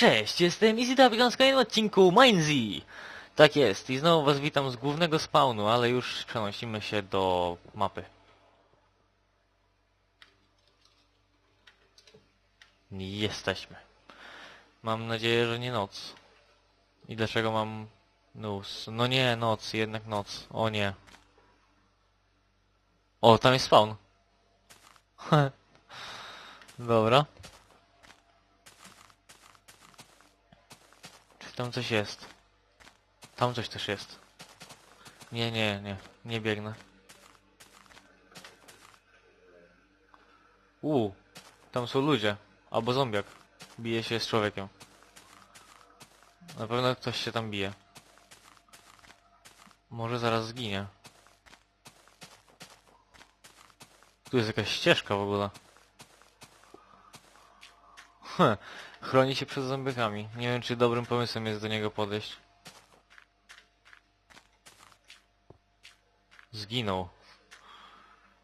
Cześć, jestem EasyDub w kolejnym odcinku Mindsy. Tak jest, i znowu was witam z głównego spawnu, ale już przenosimy się do mapy. Jesteśmy. Mam nadzieję, że nie noc. I dlaczego mam nóż? No nie, noc, jednak noc. O nie. O, tam jest spawn. Dobra. Tam coś jest? Tam coś też jest. Nie, nie, nie. Nie biegnę. Uuu. Tam są ludzie. Albo zombiak. Bije się z człowiekiem. Na pewno ktoś się tam bije. Może zaraz zginie. Tu jest jakaś ścieżka w ogóle. Chroni się przed zombiekami. Nie wiem, czy dobrym pomysłem jest do niego podejść. Zginął.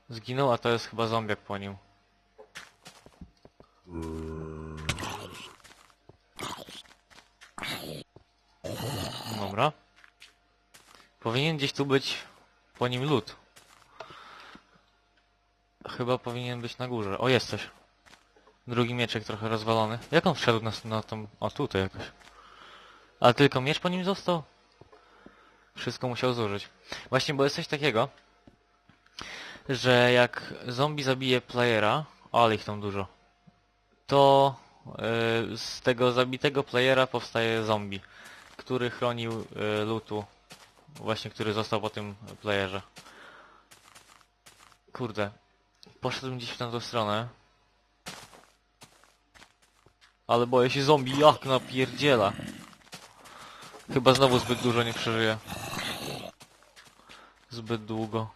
Zginął, a to jest chyba zombiak po nim. Dobra. Powinien gdzieś tu być po nim lód. Chyba powinien być na górze. O, jest coś. Drugi mieczek trochę rozwalony. Jak on wszedł na, na tą... O, tutaj jakoś. Ale tylko miecz po nim został? Wszystko musiał zużyć. Właśnie, bo jest coś takiego, że jak zombie zabije playera, o, ale ich tam dużo, to yy, z tego zabitego playera powstaje zombie, który chronił yy, lootu, właśnie który został po tym playerze. Kurde, poszedłem gdzieś w tamtą stronę, ale boję się zombie, jak napierdziela. Chyba znowu zbyt dużo nie przeżyję. Zbyt długo.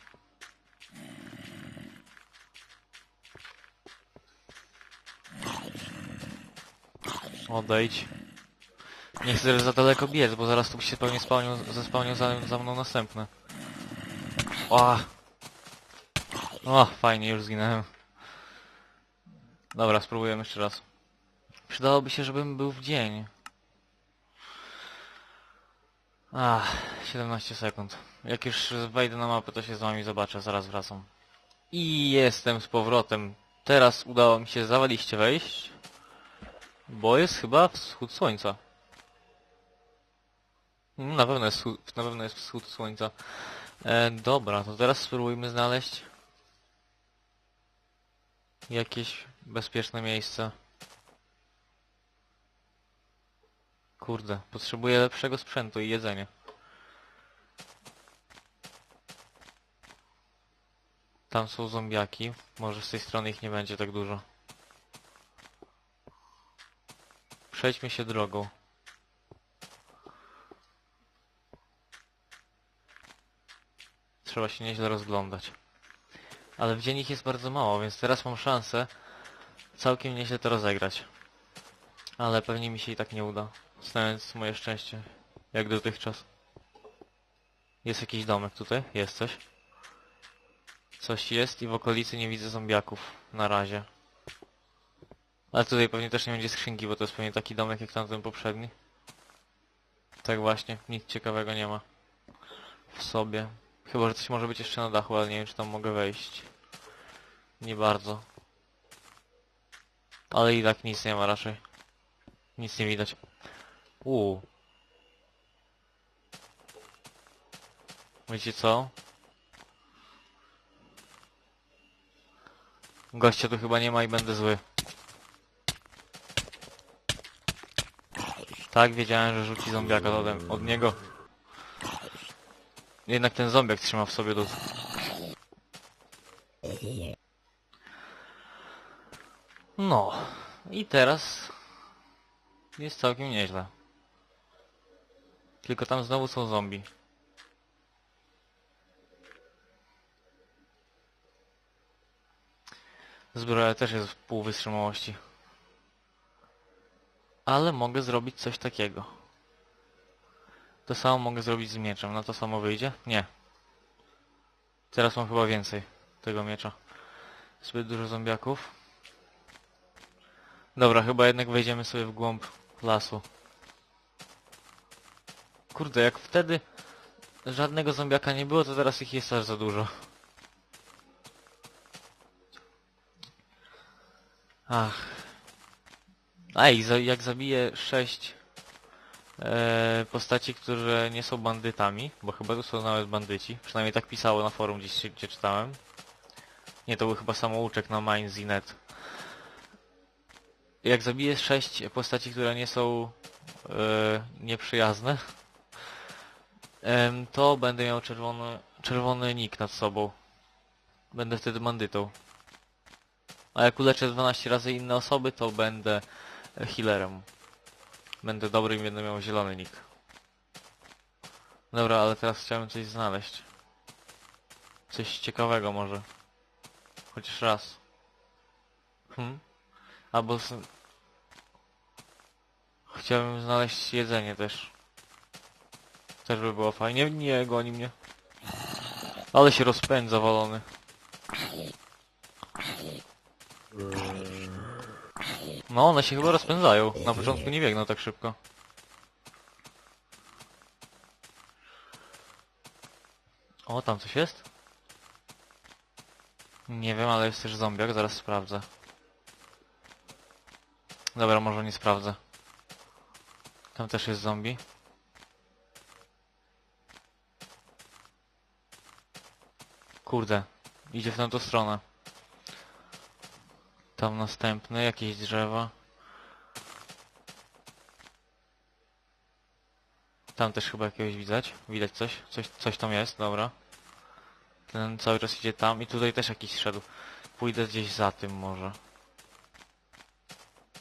Odejdź. Nie chcę za daleko biec, bo zaraz tu się pewnie spełnią, zespełnią za, za mną następne. O! O, fajnie, już zginąłem. Dobra, spróbujemy jeszcze raz. Przydałoby się, żebym był w dzień. Ach, 17 sekund. Jak już wejdę na mapę, to się z wami zobaczę, zaraz wracam. I jestem z powrotem. Teraz udało mi się zawaliście wejść. Bo jest chyba wschód słońca. Mm, Na pewno jest, na pewno jest wschód słońca. E, dobra, to teraz spróbujmy znaleźć jakieś bezpieczne miejsce. Kurde, potrzebuję lepszego sprzętu i jedzenia. Tam są zombiaki. Może z tej strony ich nie będzie tak dużo. Przejdźmy się drogą. Trzeba się nieźle rozglądać. Ale w dzień ich jest bardzo mało, więc teraz mam szansę całkiem nieźle to rozegrać. Ale pewnie mi się i tak nie uda. Znając moje szczęście. Jak dotychczas. Jest jakiś domek tutaj? Jest coś. Coś jest i w okolicy nie widzę zombiaków. Na razie. Ale tutaj pewnie też nie będzie skrzynki, bo to jest pewnie taki domek jak tamten poprzedni. Tak właśnie, nic ciekawego nie ma. W sobie. Chyba, że coś może być jeszcze na dachu, ale nie wiem czy tam mogę wejść. Nie bardzo. Ale i tak nic nie ma raczej. Nic nie widać. Uuu. Wiecie co? Gościa tu chyba nie ma i będę zły. Tak, wiedziałem, że rzuci zombiaka od niego. Jednak ten zombiak trzyma w sobie lód. No. I teraz jest całkiem nieźle. Tylko tam znowu są zombie. Zbroja też jest w pół wytrzymałości. Ale mogę zrobić coś takiego. To samo mogę zrobić z mieczem. Na to samo wyjdzie? Nie. Teraz mam chyba więcej tego miecza. Zbyt dużo zombiaków. Dobra, chyba jednak wejdziemy sobie w głąb lasu. Kurde, jak wtedy żadnego zombiaka nie było, to teraz ich jest aż za dużo. Ach. Ej, jak zabiję sześć e, postaci, które nie są bandytami, bo chyba tu są nawet bandyci, przynajmniej tak pisało na forum gdzieś, gdzie czytałem. Nie, to był chyba samouczek na Minds.net. Jak zabiję sześć postaci, które nie są e, nieprzyjazne, to będę miał czerwony, czerwony nick nad sobą. Będę wtedy bandytą. A jak uleczę 12 razy inne osoby, to będę healerem. Będę dobry i będę miał zielony nick. Dobra, ale teraz chciałem coś znaleźć. Coś ciekawego może. Chociaż raz. Hmm? Albo... s- Chciałbym znaleźć jedzenie też. Też by było fajnie. Nie, goni mnie. Ale się rozpędza walony. No, one się chyba rozpędzają. Na początku nie biegną tak szybko. O, tam coś jest? Nie wiem, ale jest też zombiak, zaraz sprawdzę. Dobra, może nie sprawdzę. Tam też jest zombie. Kurde, idzie w tamtą stronę. Tam następny, jakieś drzewa. Tam też chyba jakiegoś widać. Widać coś? Coś, coś tam jest, dobra. Ten cały czas idzie tam i tutaj też jakiś szedł. Pójdę gdzieś za tym może.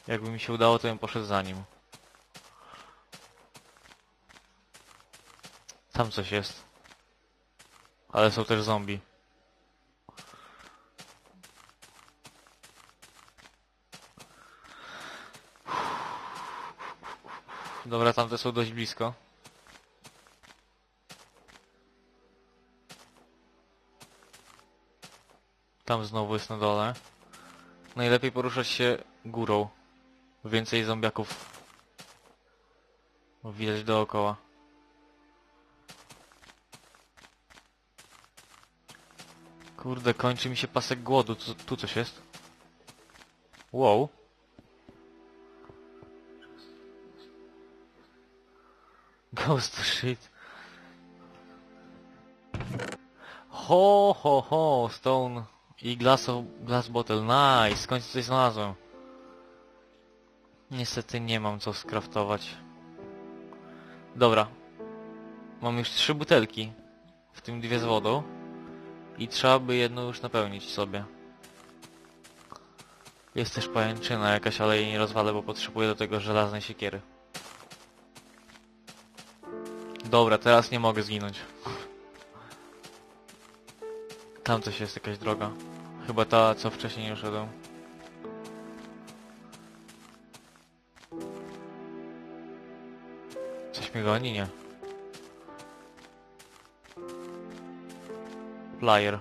Jakby mi się udało, to bym poszedł za nim. Tam coś jest. Ale są też zombie. Dobra, tamte są dość blisko. Tam znowu jest na dole. Najlepiej poruszać się górą. Więcej zombiaków widać dookoła. Kurde, kończy mi się pasek głodu. Tu, tu coś jest? Wow. Ghost shit. Ho, ho, ho, stone i glass, glass bottle. Nice, w końcu coś znalazłem. Niestety nie mam co skraftować. Dobra. Mam już trzy butelki, w tym dwie z wodą. I trzeba by jedną już napełnić sobie. Jest też pajęczyna jakaś, ale jej nie rozwalę, bo potrzebuję do tego żelaznej siekiery. Dobra, teraz nie mogę zginąć. Tam coś jest, jakaś droga. Chyba ta, co wcześniej nie szedłem. Coś mnie goni? Nie. Flyer.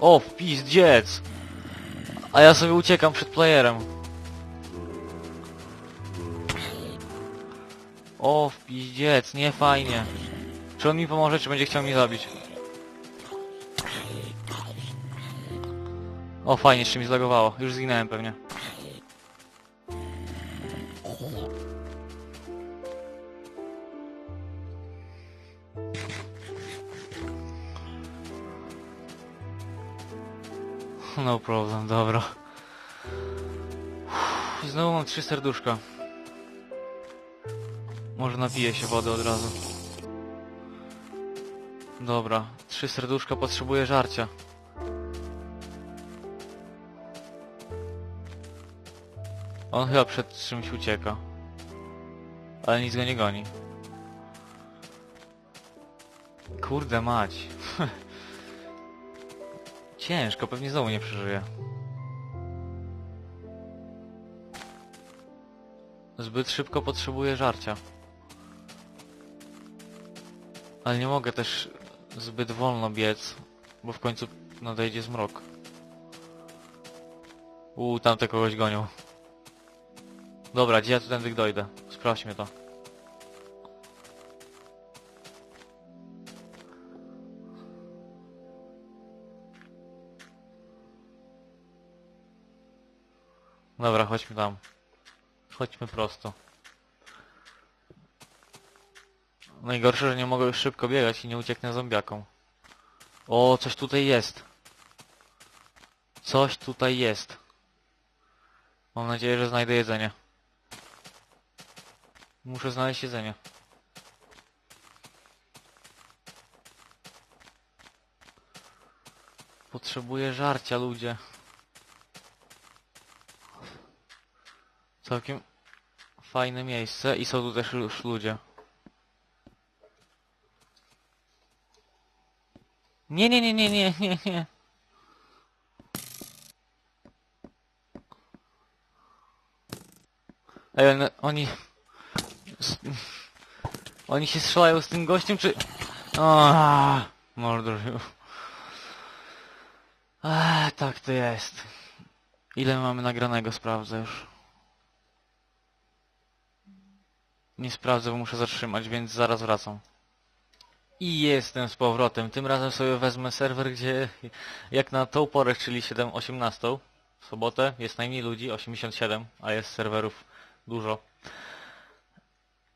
O, w pizdziec! A ja sobie uciekam przed playerem. O, w pizdziec, nie fajnie. Czy on mi pomoże, czy będzie chciał mnie zabić? O, fajnie, jeszcze mi zlagowało. Już zginąłem pewnie. No problem, dobra. Uff, Znowu mam trzy serduszka. Może napiję się wody od razu. Dobra, trzy serduszka potrzebuję żarcia. On chyba przed czymś ucieka. Ale nic go nie goni. Kurde mać. Ciężko, pewnie znowu nie przeżyje. Zbyt szybko potrzebuję żarcia. Ale nie mogę też zbyt wolno biec, bo w końcu nadejdzie zmrok. U, tamte kogoś gonią. Dobra, gdzie ja tu tędy dojdę? Sprawdźmy to. Dobra, chodźmy tam. Chodźmy prosto. Najgorsze, że nie mogę już szybko biegać i nie ucieknę zombiakom. O, coś tutaj jest. Coś tutaj jest. Mam nadzieję, że znajdę jedzenie. Muszę znaleźć jedzenie. Potrzebuję żarcia, ludzie. Całkiem fajne miejsce i są tu też już ludzie. Nie, nie, nie, nie, nie, nie, nie. Ej, one, oni... Oni się strzelają z tym gościem, czy... Aaaa, Mordor. Tak to jest. Ile mamy nagranego, sprawdzę już. Nie sprawdzę, bo muszę zatrzymać, więc zaraz wracam. I jestem z powrotem. Tym razem sobie wezmę serwer, gdzie jak na tą porę, czyli 7.18 w sobotę jest najmniej ludzi, 87, a jest serwerów dużo.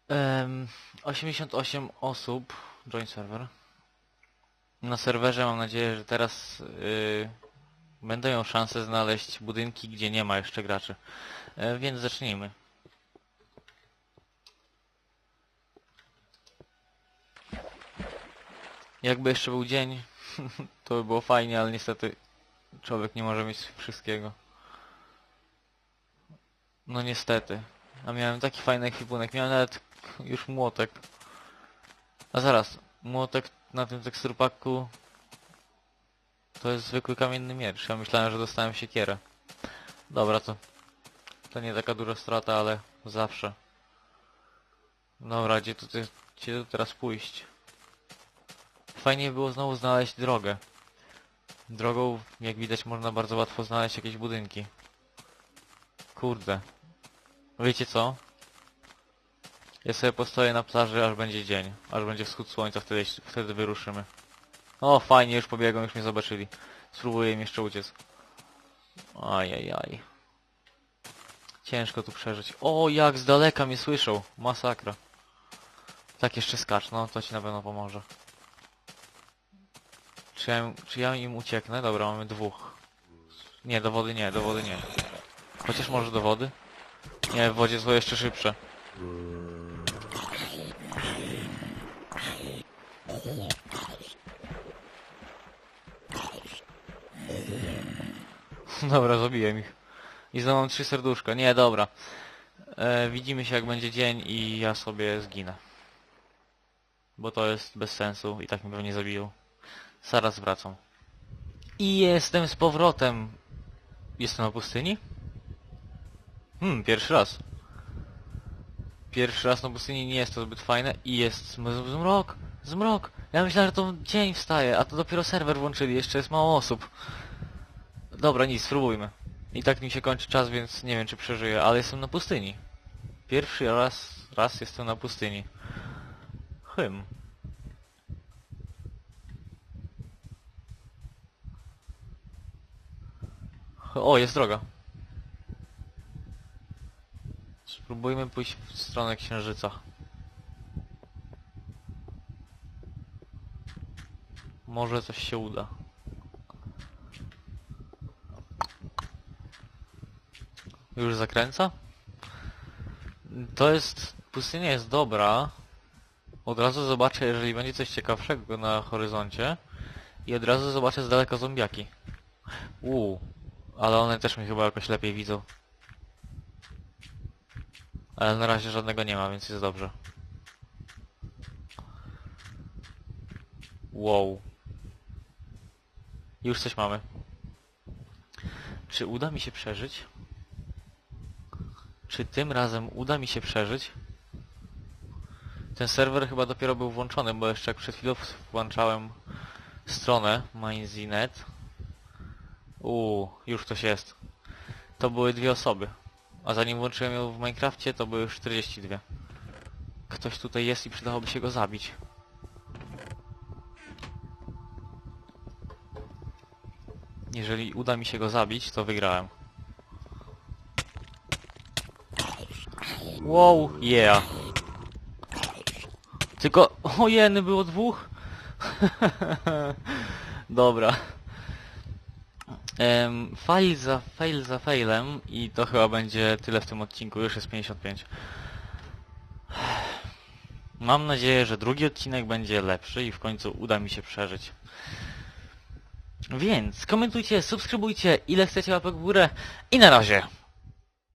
Em, 88 osób, join server. Na serwerze mam nadzieję, że teraz yy, będę miał szansę znaleźć budynki, gdzie nie ma jeszcze graczy. E, więc zacznijmy. Jakby jeszcze był dzień, to by było fajnie, ale niestety człowiek nie może mieć wszystkiego. No niestety. A miałem taki fajny ekwipunek, miałem nawet już młotek. A zaraz, młotek na tym teksturpaku to jest zwykły kamienny miecz. Ja myślałem, że dostałem siekierę. Dobra, to to nie taka duża strata, ale zawsze. Dobra, gdzie tu, gdzie tu teraz pójść? Fajnie było znowu znaleźć drogę. Drogą, jak widać, można bardzo łatwo znaleźć jakieś budynki. Kurde. Wiecie co? Ja sobie postoję na plaży, aż będzie dzień. Aż będzie wschód słońca, wtedy, wtedy wyruszymy. O, fajnie, już pobiegłem, już mnie zobaczyli. Spróbuję im jeszcze uciec. Ajajaj. Ciężko tu przeżyć. O, jak z daleka mnie słyszą. Masakra. Tak jeszcze skacz, no to ci na pewno pomoże. Czy ja, czy ja im ucieknę? Dobra, mamy dwóch. Nie, do wody nie, do wody nie. Chociaż może do wody? Nie, w wodzie są jeszcze szybsze. Dobra, zabiłem ich. I znowu mam trzy serduszka. Nie, dobra. E, widzimy się jak będzie dzień i ja sobie zginę. Bo to jest bez sensu i tak mnie pewnie zabiją. Zaraz wracam. I jestem z powrotem. Jestem na pustyni? Hmm, pierwszy raz. Pierwszy raz na pustyni nie jest to zbyt fajne i jest zm- zmrok, zmrok. Ja myślałem, że to dzień wstaje, a to dopiero serwer włączyli, jeszcze jest mało osób. Dobra, nic, spróbujmy. I tak mi się kończy czas, więc nie wiem czy przeżyję, ale jestem na pustyni. Pierwszy raz, raz jestem na pustyni. Hym. O, jest droga. Spróbujmy pójść w stronę księżyca. Może coś się uda. Już zakręca? To jest... Pustynia jest dobra. Od razu zobaczę, jeżeli będzie coś ciekawszego na horyzoncie. I od razu zobaczę z daleka zombiaki. Uuu. Ale one też mnie chyba jakoś lepiej widzą. Ale na razie żadnego nie ma, więc jest dobrze. Wow. Już coś mamy. Czy uda mi się przeżyć? Czy tym razem uda mi się przeżyć? Ten serwer chyba dopiero był włączony, bo jeszcze jak przed chwilą włączałem stronę Minezy.net Uuu, już coś jest. to były dwie osoby. A zanim włączyłem ją w Minecrafcie, to były już 42. Ktoś tutaj jest i przydałoby się go zabić. Jeżeli uda mi się go zabić, to wygrałem. Wow, yeah. Tylko, ojeny, było dwóch? Dobra. Em, fail za fail za failem i to chyba będzie tyle w tym odcinku, już jest 55. Mam nadzieję, że drugi odcinek będzie lepszy i w końcu uda mi się przeżyć. Więc komentujcie, subskrybujcie, ile chcecie łapek w górę i na razie.